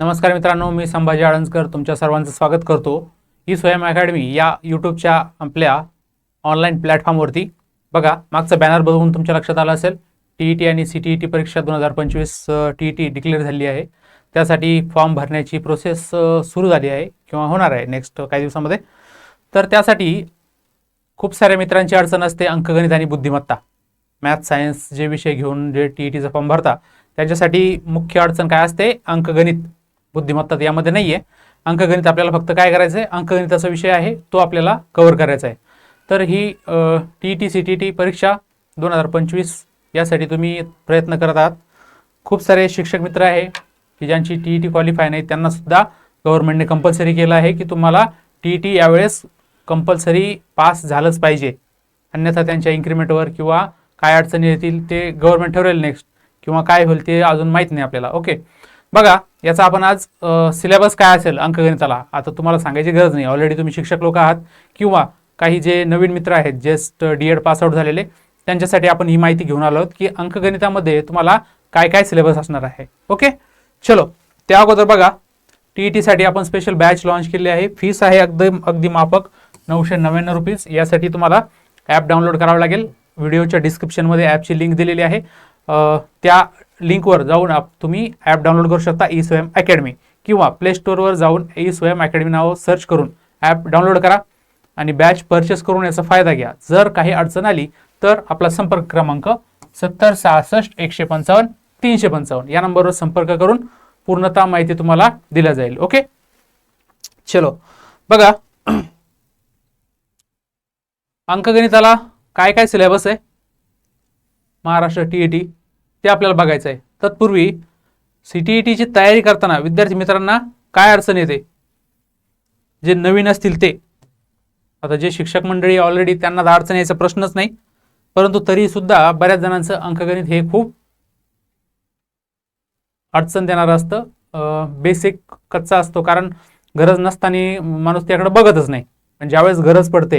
नमस्कार मित्रांनो मी संभाजी आळंजकर तुमच्या सर्वांचं स्वागत करतो. ही स्वयं अकॅडमी या यूट्यूबच्या आपल्या ऑनलाईन प्लॅटफॉर्मवरती. बघा मागचं बॅनर बघून तुमच्या लक्षात आलं असेल. टी ई टी आणि सी टी ई टी परीक्षा दोन हजार पंचवीस टी ई टी डिक्लेअर झाली आहे. त्यासाठी फॉर्म भरण्याची प्रोसेस सुरू झाली आहे किंवा होणार आहे नेक्स्ट काही दिवसामध्ये. तर त्यासाठी खूप साऱ्या मित्रांची अडचण असते अंकगणित आणि बुद्धिमत्ता. मॅथ सायन्स जे विषय घेऊन जे टी ई टीचा फॉर्म भरता त्याच्यासाठी मुख्य अडचण काय असते? अंकगणित. बुद्धिमत्ता यामध्ये नाही आहे अंकगणित आपल्याला फक्त काय करायचं आहे अंकगणिताचा विषय आहे तो आपल्याला कव्हर करायचा आहे. तर ही T E T C T T परीक्षा दोन हजार पंचवीस यासाठी तुम्ही प्रयत्न करत आहात. खूप सारे शिक्षक मित्र आहे की ज्यांची टी ई टी क्वालिफाय नाही त्यांनासुद्धा गव्हर्नमेंटने कंपल्सरी केलं आहे की तुम्हाला टी ई टी यावेळेस कंपल्सरी पास झालंच पाहिजे. अन्यथा त्यांच्या इन्क्रिमेंटवर किंवा काय अडचणी येतील ते गव्हर्नमेंट ठरवेल नेक्स्ट किंवा काय होईल ते अजून माहीत नाही आपल्याला. ओके बघा याचा आपण आज सिलेबस काय असेल अंकगणिताला आता तुम्हाला सांगायची गरज नाही. ऑलरेडी तुम्ही शिक्षक लोक आहात किंवा काही जे नवीन मित्र आहेत जस्ट डी एड पासआउट झालेले त्यांच्यासाठी आपण ही माहिती घेऊन आलो आहोत की अंकगणितामध्ये तुम्हाला काय काय सिलेबस असणार आहे. ओके चलो त्या अगोदर बघा टी ई टीसाठी आपण स्पेशल बॅच लॉन्च केली आहे. फीस आहे अगदी अगदी माफक नऊशे नव्याण्णव रुपीज यासाठी तुम्हाला ॲप डाउनलोड करावं लागेल. व्हिडिओच्या डिस्क्रिप्शनमध्ये ॲपची लिंक दिलेली आहे. त्या लिंकवर जाऊन आप तुम्ही ॲप डाउनलोड करू शकता ई स्वयं अकॅडमी किंवा प्ले स्टोअरवर जाऊन ई स्वयं अकॅडमी नाव सर्च करून ॲप डाउनलोड करा आणि बॅच परचेस करून याचा फायदा घ्या. जर काही अडचण आली तर आपला संपर्क क्रमांक सत्तर सहासष्ट एकशे पंचावन्न तीनशे पंचावन्न या नंबरवर संपर्क करून पूर्णतः माहिती तुम्हाला दिल्या जाईल. ओके? चलो. बघा. अंकगणिताला काय काय सिलेबस आहे? महाराष्ट्र टी ई टी ते आपल्याला बघायचं आहे. तत्पूर्वी सी टी ई टीची तयारी करताना विद्यार्थी मित्रांना काय अडचण येते? जे नवीन असतील ते. आता जे शिक्षक मंडळी ऑलरेडी त्यांना तर अडचण यायचा प्रश्नच नाही. परंतु तरी सुद्धा बऱ्याच जणांचं अंकगणित हे खूप अडचण देणारं असतं. बेसिक कच्चा असतो. कारण गरज नसताना माणूस त्याकडे बघतच नाही. पण ज्यावेळेस गरज पडते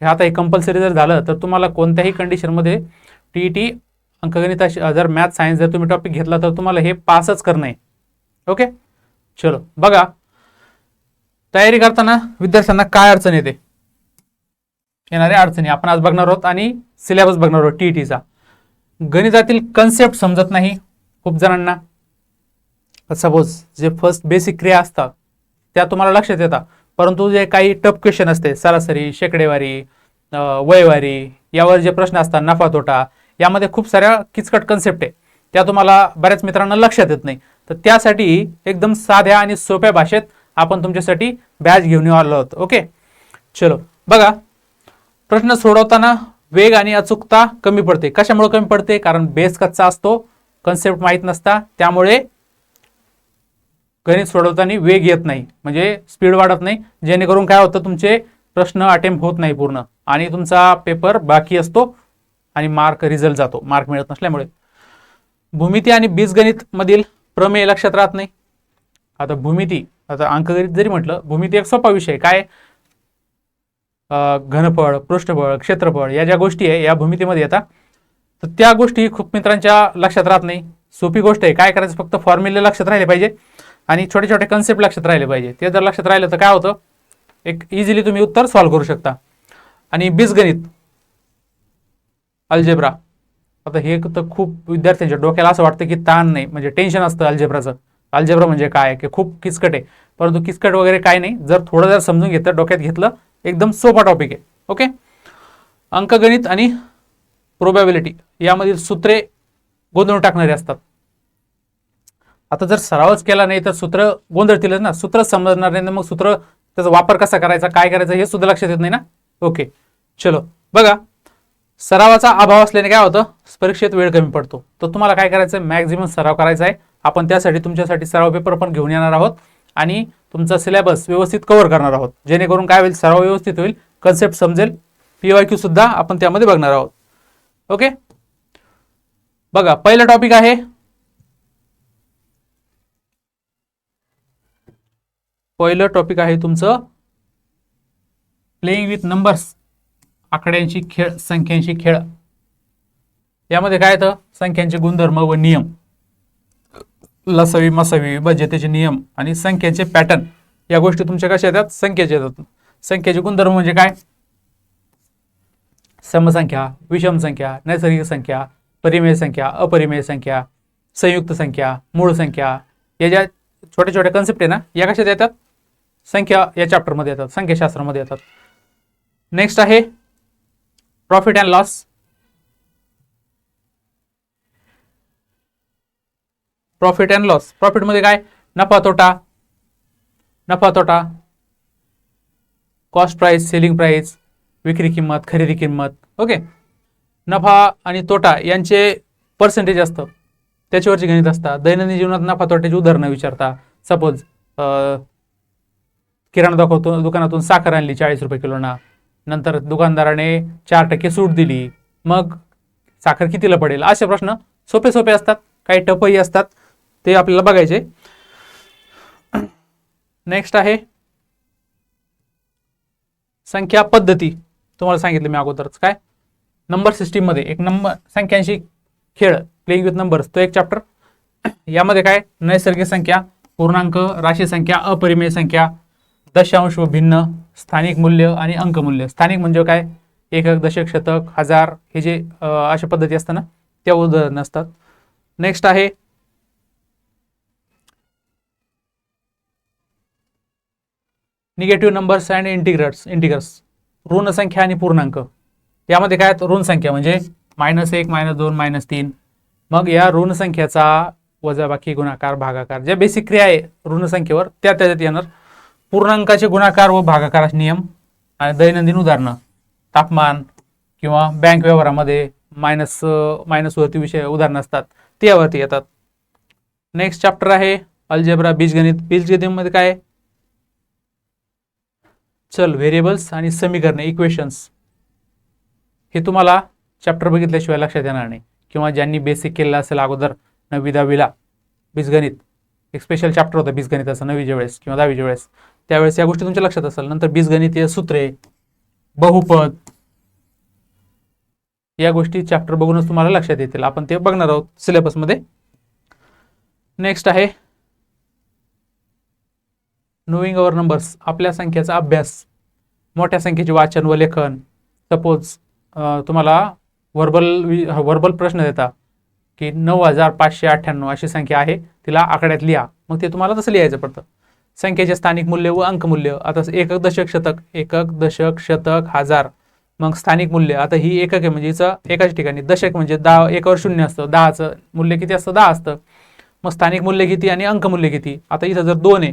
हे आता हे कंपल्सरी जर झालं तर तुम्हाला कोणत्याही कंडिशनमध्ये टी ई टी अंकगणिताशी जर मॅथ सायन्स जर तुम्ही टॉपिक घेतला तर तुम्हाला हे पासच करणं. आहे ओके चलो बघा. तयारी करताना विद्यार्थ्यांना काय अडचण येते? येणाऱ्या अडचणी. आपण आज बघणार आहोत आणि सिलेबस बघणार आहोत टी टीचा गणितातील कन्सेप्ट समजत नाही खूप जणांना. सपोज जे फर्स्ट बेसिक क्रिया असतात त्या तुम्हाला लक्षात येतात. परंतु जे काही टफ क्वेश्चन असते सरासरी शेकडेवारी वयवारी यावर जे प्रश्न असतात नफा तोटा यामध्ये खूप साऱ्या किचकट कन्सेप्ट आहे. त्या तुम्हाला बऱ्याच मित्रांना लक्षात येत नाही. तर त्यासाठी एकदम साध्या आणि सोप्या भाषेत आपण तुमच्यासाठी बॅच घेऊन येऊ आलो आहोत. ओके चलो. बघा. प्रश्न सोडवताना वेग आणि अचूकता कमी पडते. कशामुळे कमी पडते? कारण बेस कच्चा असतो. कन्सेप्ट माहीत नसता. त्यामुळे गणित सोडवताना वेग येत नाही. म्हणजे स्पीड वाढत नाही. जेणेकरून काय होतं? तुमचे प्रश्न अटेम्प्ट होत नाही पूर्ण. आणि तुमचा पेपर बाकी असतो. आणि मार्क रिझल्ट जातो. मार्क मिळत नसल्यामुळे. भूमिती आणि बीजगणित मधील प्रमेय लक्षात राहत नाही. आता भूमिती आता अंकगणित जरी म्हटलं भूमिती एक सोपा विषय काय? घनफळ पृष्ठफळ क्षेत्रफळ या ज्या गोष्टी आहे या भूमितीमध्ये येतात तर त्या गोष्टी खूप मित्रांच्या लक्षात राहत नाही. सोपी गोष्ट आहे. काय करायचं? फक्त फॉर्म्युले लक्षात राहिले पाहिजे. आणि छोटे छोटे कन्सेप्ट लक्षात राहिले पाहिजे. ते जर लक्षात राहिलं तर काय होतं? एक इझिली तुम्ही उत्तर सॉल्व्ह करू शकता. आणि बीजगणित अल्जेब्रा. आता हे तर खूप विद्यार्थ्यांच्या डोक्याला असं वाटतं की ताण नाही म्हणजे टेन्शन असतं अल्जेब्राचं. अल्जेब्रा म्हणजे काय? की खूप किचकट आहे. परंतु किचकट वगैरे काय नाही. जर थोडं जर समजून घेतलं डोक्यात घेतलं एकदम सोपा टॉपिक आहे. ओके अंकगणित आणि प्रोबॅबिलिटी यामधील सूत्रे गोंधळून टाकणारे असतात. आता जर सरावच केला नाही तर सूत्र गोंधळतीलच ना. सूत्र समजणार नाही मग सूत्र त्याचा वापर कसा करायचा काय करायचं हे सुद्धा लक्षात येत नाही ना? ओके चलो. बघा. सरावाचा अभाव असल्याने काय होतं? परीक्षेत वेळ कमी पडतो. तर तुम्हाला काय करायचं मॅक्झिमम सराव करायचा आहे आपण त्यासाठी तुमच्यासाठी सराव पेपर पण घेऊन येणार आहोत आणि तुमचा सिलेबस व्यवस्थित कव्हर करणार आहोत. जेणेकरून काय होईल? सराव व्यवस्थित होईल. कन्सेप्ट समजेल. पी क्यू सुद्धा आपण त्यामध्ये बघणार आहोत. ओके बघा पहिलं टॉपिक आहे. पहिलं टॉपिक आहे तुमचं. प्लेइंग विथ नंबर्स आकड्यांशी खेळ संख्यांशी खेळ. यामध्ये काय येतं? संख्यांचे गुणधर्म व नियम. लसावी मसावी विभाज्यतेचे नियम आणि संख्यांचे पॅटर्न. या गोष्टी तुमच्या कशा येतात? संख्येचे येतात. संख्येचे गुणधर्म म्हणजे काय? समसंख्या विषम संख्या नैसर्गिक संख्या परिमेय संख्या अपरिमेय संख्या संयुक्त संख्या मूळ संख्या. या ज्या छोट्या छोट्या कन्सेप्ट आहे ना या कशात येतात? संख्या या चॅप्टरमध्ये येतात. संख्याशास्त्रामध्ये येतात. नेक्स्ट आहे profit and loss profit and loss प्रॉफिटमध्ये काय? नफा तोटा. नफा तोटा. कॉस्ट प्राइस सेलिंग प्राइस विक्री किंमत खरेदी किंमत. ओके नफा आणि तोटा यांचे पर्सेंटेज असतं. त्याच्यावरची गणित असतात दैनंदिन जीवनात नफा तोट्याची उदाहरणं विचारता. सपोज किराणा दाखवतो दुकानातून साखर आणली चाळीस रुपये किलोना. नंतर दुकानदाराने चार टक्के सूट दिली. मग साखर कितीला पडेल? असे प्रश्न सोपे सोपे असतात. काही टपही असतात. ते आपल्याला बघायचे. नेक्स्ट आहे संख्या पद्धती. तुम्हाला सांगितलं मी अगोदरच. काय? नंबर सिस्टीममध्ये एक नंबर संख्यांशी खेळ. प्लेइंग विथ नंबर्स तो एक चॅप्टर यामध्ये काय? नैसर्गिक संख्या पूर्णांक राशी संख्या अपरिमेय संख्या दशांश व भिन्न. स्थानिक मूल्य आणि अंकमूल्य स्थानिक म्हणजे काय? एकक दशक शतक हजार हे जे अशा पद्धती असतात ना त्या उदाहरण असतात. नेक्स्ट आहे. Negative numbers and integers integers ऋण संख्या आणि पूर्णांक. यामध्ये काय ऋण संख्या म्हणजे मायनस एक मायनस दोन मायनस तीन. मग या ऋण संख्याचा वजाबाकी गुणाकार भागाकार ज्या बेसिक क्रिया आहे ऋण संख्येवर त्या त्याच्यात येणार. पूर्णांकाचे गुणाकार व भागाकाराचे नियम आणि दैनंदिन उदाहरणं. तापमान किंवा बँक व्यवहारामध्ये मायनस मायनसवरती विषय उदाहरणं असतात. ते यावरती येतात. नेक्स्ट चॅप्टर आहे अल्जेब्रा बीजगणित. बीजगणितमध्ये काय चल व्हेरिएबल्स आणि समीकरणे इक्वेशन्स हे तुम्हाला चॅप्टर बघितल्याशिवाय लक्षात येणार नाही. किंवा ज्यांनी बेसिक केलेलं असेल अगोदर नववी दहावीला बीजगणित. एक स्पेशल चॅप्टर होतं बीजगणिताचं नववीच्या वेळेस किंवा दहावीच्या वेळेस. त्यावेळेस या गोष्टी तुमच्या लक्षात असेल. नंतर बीजगणितीय सूत्रे बहुपद या गोष्टी चॅप्टर बघूनच तुम्हाला लक्षात येतील. आपण ते बघणार आहोत सिलेबसमध्ये नेक्स्ट आहे नोविंग अवर नंबर्स आपल्या संख्येचा अभ्यास मोठ्या संख्येचे वाचन व लेखन. सपोज तुम्हाला वर्बल वर्बल प्रश्न देता की नऊ हजार पाचशे अठ्ठ्याण्णव अशी संख्या आहे तिला आकड्यात लिहा. मग ते तुम्हाला तसं लिहायचं पडतं. संख्येचे स्थानिक मूल्य व अंकमूल्य आता एकक दशक शतक एकक दशक शतक हजार. मग स्थानिक मूल्य. आता ही एकक आहे म्हणजे एकाच ठिकाणी. दशक म्हणजे दहा एकावर शून्य असतं. दहाचं मूल्य किती असतं? दहा असतं. मग स्थानिक मूल्य किती आणि अंकमूल्य किती? आता इथं जर दोन आहे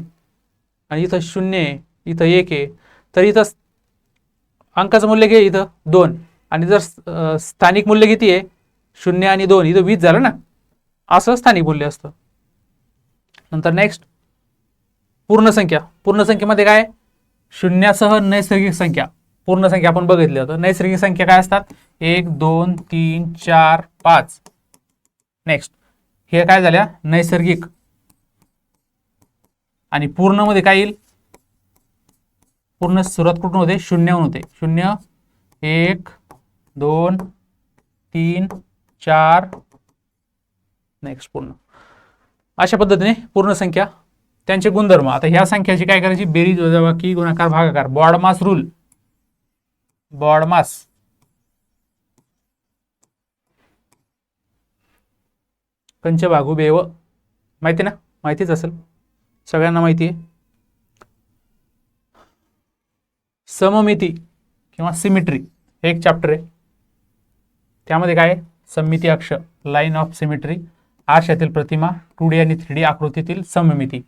आणि इथं शून्य आहे इथं एक आहे तर इथं अंकाचं मूल्य घे इथं? दोन. आणि जर स्थानिक मूल्य किती आहे? शून्य आणि दोन. इथं वीस झालं ना? असं स्थानिक मूल्य असतं. नंतर नेक्स्ट पूर्ण संख्या. पूर्ण काय? शून्यासह नैसर्गिक संख्या. पूर्ण संख्या आपण बघितली होतं. नैसर्गिक संख्या काय असतात? एक दोन तीन चार पाच. नेक्स्ट हे काय झाल्या? नैसर्गिक. आणि पूर्णमध्ये काय येईल? पूर्ण सुरुवात कुठून होते? शून्याहून होते. शून्य एक दोन तीन चार. नेक्स्ट पूर्ण. अशा पद्धतीने पूर्ण संख्या त्यांचे गुणधर्म. आता ह्या संख्याची काय करायची? बेरीज वजाबाकी गुणाकार भागाकार. BODMAS rule. बॉडमास कंचभागू बेव. माहिती ना? माहितीच असेल. सगळ्यांना माहिती आहे. सममिती किंवा सिमिट्री हे एक चॅप्टर आहे. त्यामध्ये काय आहे? सममिती अक्ष. लाईन ऑफ सिमिट्री आरशातील प्रतिमा टू डी आणि थ्री डी आकृतीतील सममिती.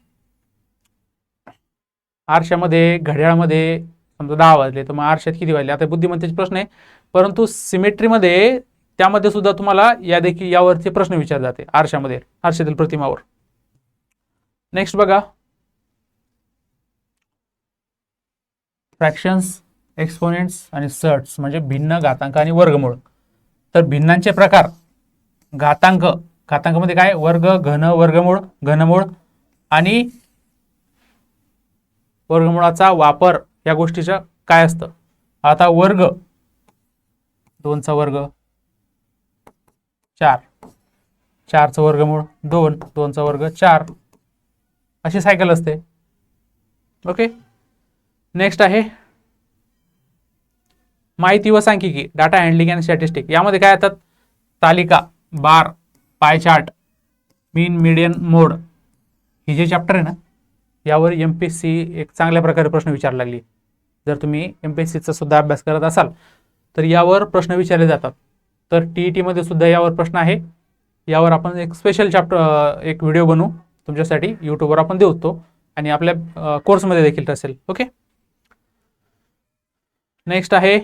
आरशामध्ये घड्याळामध्ये समजा दहा वाजले तर मग आरशात किती वाजले? आता बुद्धिमत्तेचे प्रश्न आहे. परंतु सिमेट्रीमध्ये त्यामध्ये सुद्धा तुम्हाला या देखील यावरचे प्रश्न विचार जाते आरशामध्ये आरशातील प्रतिमावर. नेक्स्ट बघा. फ्रॅक्शन्स एक्सपोनेंट्स आणि सर्ट्स म्हणजे भिन्न घातांक आणि वर्गमूळ. तर भिन्नांचे प्रकार घातांक. घातांकामध्ये काय? वर्ग घन वर्गमूळ घनमूळ आणि वर्गमुळाचा वापर या गोष्टीचं काय असतं? आता वर्ग. दोनचा वर्ग. चार. चारचं वर्गमूळ दोन. दोनचा वर्ग चार. अशी सायकल असते. ओके? नेक्स्ट आहे. माहिती व सांख्यिकी डाटा हँडलिंग अँड स्टॅटिस्टिक यामध्ये काय येतात? तालिका बार पाय चार्ट मीन मीडियन मोड हे जे चॅप्टर आहे ना यावर एम पी एस सी एक चांगल्या प्रकारे प्रश्न विचारायला लागली. जर तुम्ही एम पी एस सीचा सुद्धा अभ्यास करत असाल तर यावर प्रश्न विचारले जातात. तर टी ई टीमध्ये सुद्धा यावर प्रश्न आहे. यावर आपण एक स्पेशल चॅप्टर एक व्हिडिओ बनवू. तुमच्यासाठी यूट्यूबवर आपण देऊ तो. आणि आपल्या कोर्समध्ये देखील असेल ओके नेक्स्ट आहे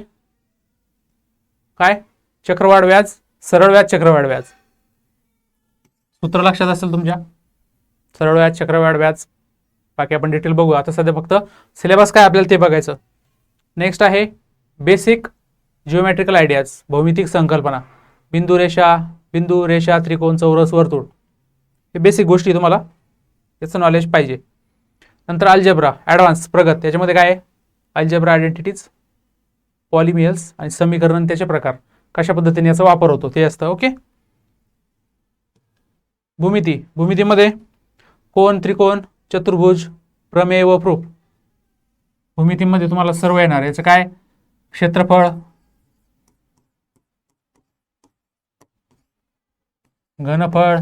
काय? चक्रवाढ व्याज सरळ व्याज चक्रवाढ व्याज. सूत्र लक्षात असेल तुमच्या? सरळ व्याज चक्रवाढ व्याज बाकी आपण डिटेल बघू. आता सध्या फक्त सिलेबस काय आपल्याला ते बघायचं. नेक्स्ट आहे बेसिक जिओमॅट्रिकल आयडियाज भौमितिक संकल्पना. बिंदू रेषा बिंदू रेषा त्रिकोण चौरस वर्तुळ. हे बेसिक गोष्टी तुम्हाला याचं नॉलेज पाहिजे. नंतर अल्जेब्रा ॲडव्हान्स प्रगत. त्याच्यामध्ये काय आहे? अल्जेब्रा आयडेंटिटीज पॉलिमियल्स आणि समीकरण त्याचे प्रकार. कशा पद्धतीने याचा वापर होतो? ते असतं ओके भूमिती. भूमितीमध्ये कोण त्रिकोण चतुर्भुज प्रमेय व प्रूफ. भूमितीमध्ये तुम्हाला सर्व येणार याचं काय? क्षेत्रफळ. घनफळ.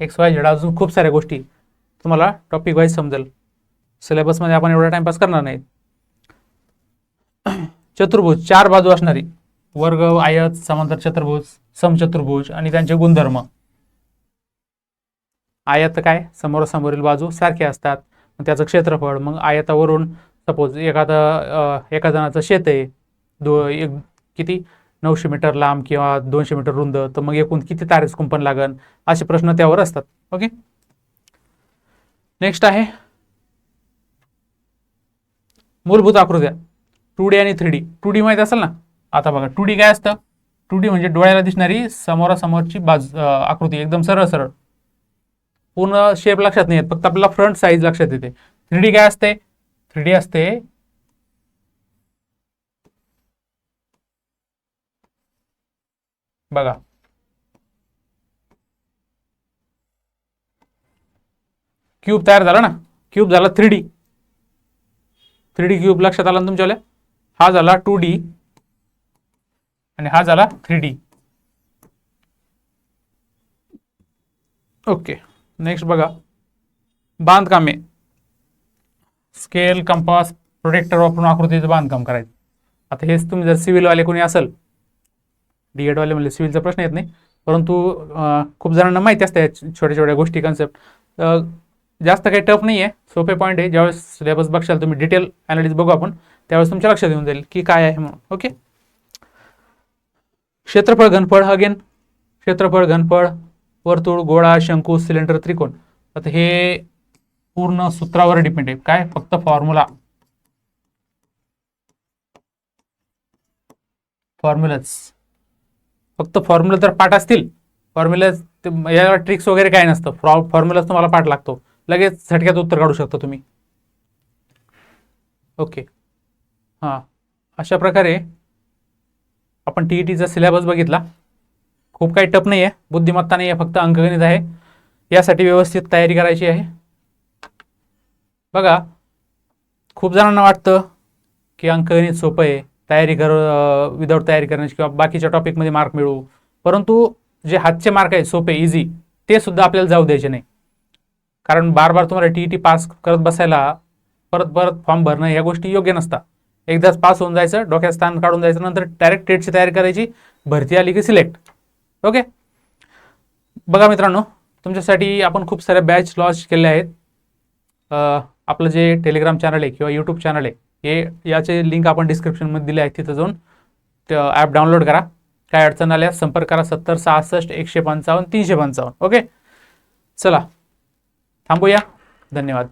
एक्स वाय झेड अजून खूप साऱ्या गोष्टी तुम्हाला टॉपिक वाईज समजेल. सिलेबसमध्ये आपण एवढा टाइमपास करणार नाही चतुर्भुज चार बाजू असणारी. वर्ग आयत समांतर चतुर्भुज समचतुर्भुज आणि त्यांचे गुणधर्म. आयत काय? समोरासमोरील बाजू सारखे असतात. मग त्याचं क्षेत्रफळ मग आयतावरून सपोज एखादा एका जणाचं शेत आहे दो एक किती? नऊशे मीटर लांब किंवा दोनशे मीटर रुंद तर मग एकूण किती तारेच कुंपण लागन? असे प्रश्न त्यावर असतात. ओके? नेक्स्ट आहे. मूलभूत आकृत्या. टू डी आणि थ्री डी. टू डी माहीत असेल ना? आता बघा टू डी काय असतं? टू डी म्हणजे डोळ्याला दिसणारी समोरासमोरची बाजू आकृती. एकदम सरळ सरळ. पूर्ण शेप लक्षात नाही येत. फक्त आपल्याला फ्रंट साईज लक्षात येते. थ्री डी काय असते? थ्री डी असते. बघा. क्यूब तयार झाला ना? क्यूब झाला three D three D cube लक्षात आला ना तुमच्या हा झाला टू डी आणि हा झाला थ्री डी ओके नेक्स्ट बघा. बांधकामे. स्केल कंपास प्रोटेक्टर वापरून आकृतीचं बांधकाम करायचं. आता हेच तुम्ही जर सिव्हिलवाले कोणी असेल डी एडवाले म्हणजे सिव्हिलचा प्रश्न येत नाही. परंतु खूप जणांना माहिती असते या छोट्या छोट्या गोष्टी कन्सेप्ट जास्त काही टफ नाही आहे सोपे पॉईंट आहे. ज्यावेळेस सिलेबस बघशाल तुम्ही डिटेल अनालिस बघू आपण त्यावेळेस तुमच्या लक्षात येऊन जाईल की काय आहे म्हणून. ओके क्षेत्रफळ घनफळ अगेन क्षेत्रफळ घनफळ वर्तुळ गोळा शंकू सिलेंडर त्रिकोण. आता हे पूर्ण सूत्रावर डिपेंड आहे. काय? फक्त फॉर्म्युला फॉर्म्युलाच फक्त फॉर्म्युला जर पाठ असतील. फॉर्म्युला याला ट्रिक्स वगैरे काय नसतं. फॉ फॉर्म्युलाच तुम्हाला पाठ लागतो. लगेच झटक्यात उत्तर काढू शकता तुम्ही. ओके हां. अशा प्रकारे आपण टी ई टीचा सिलेबस बघितला. खूप काही टप नाही आहे बुद्धिमत्ता नाही आहे फक्त अंकगणित आहे. यासाठी व्यवस्थित तयारी करायची आहे. बघा खूप जणांना वाटतं की अंकगणित सोपं आहे. तयारी कर विदाऊट तयारी करण्याची किंवा बाकीच्या टॉपिकमध्ये मार्क मिळवू. परंतु जे हातचे मार्क आहे सोपे इझी ते सुद्धा आपल्याला जाऊ द्यायचे नाही. कारण बार बार तुम्हाला टी ई टी पास करत बसायला परत परत फॉर्म भरणं या गोष्टी योग्य नसतात. एकदाच पास होऊन जायचं डोक्यात स्थान काढून जायचं नंतर डायरेक्ट टेटची तयारी करायची भरती आली की सिलेक्ट ओके बघा मित्रांनो तुमच्यासाठी आपण खूप साऱ्या बॅच लॉन्च केल्या आहेत. आपलं जे टेलिग्राम चॅनल आहे किंवा यूट्यूब चॅनल आहे हे याचे लिंक आपण डिस्क्रिप्शनमध्ये दिले आहेत तिथं जाऊन. ॲप डाउनलोड करा. काय अडचण आल्यास संपर्क करा. सत्तर सहासष्ट एकशे पंचावन्न तीनशे पंचावन्न. ओके चला. थांबूया. धन्यवाद.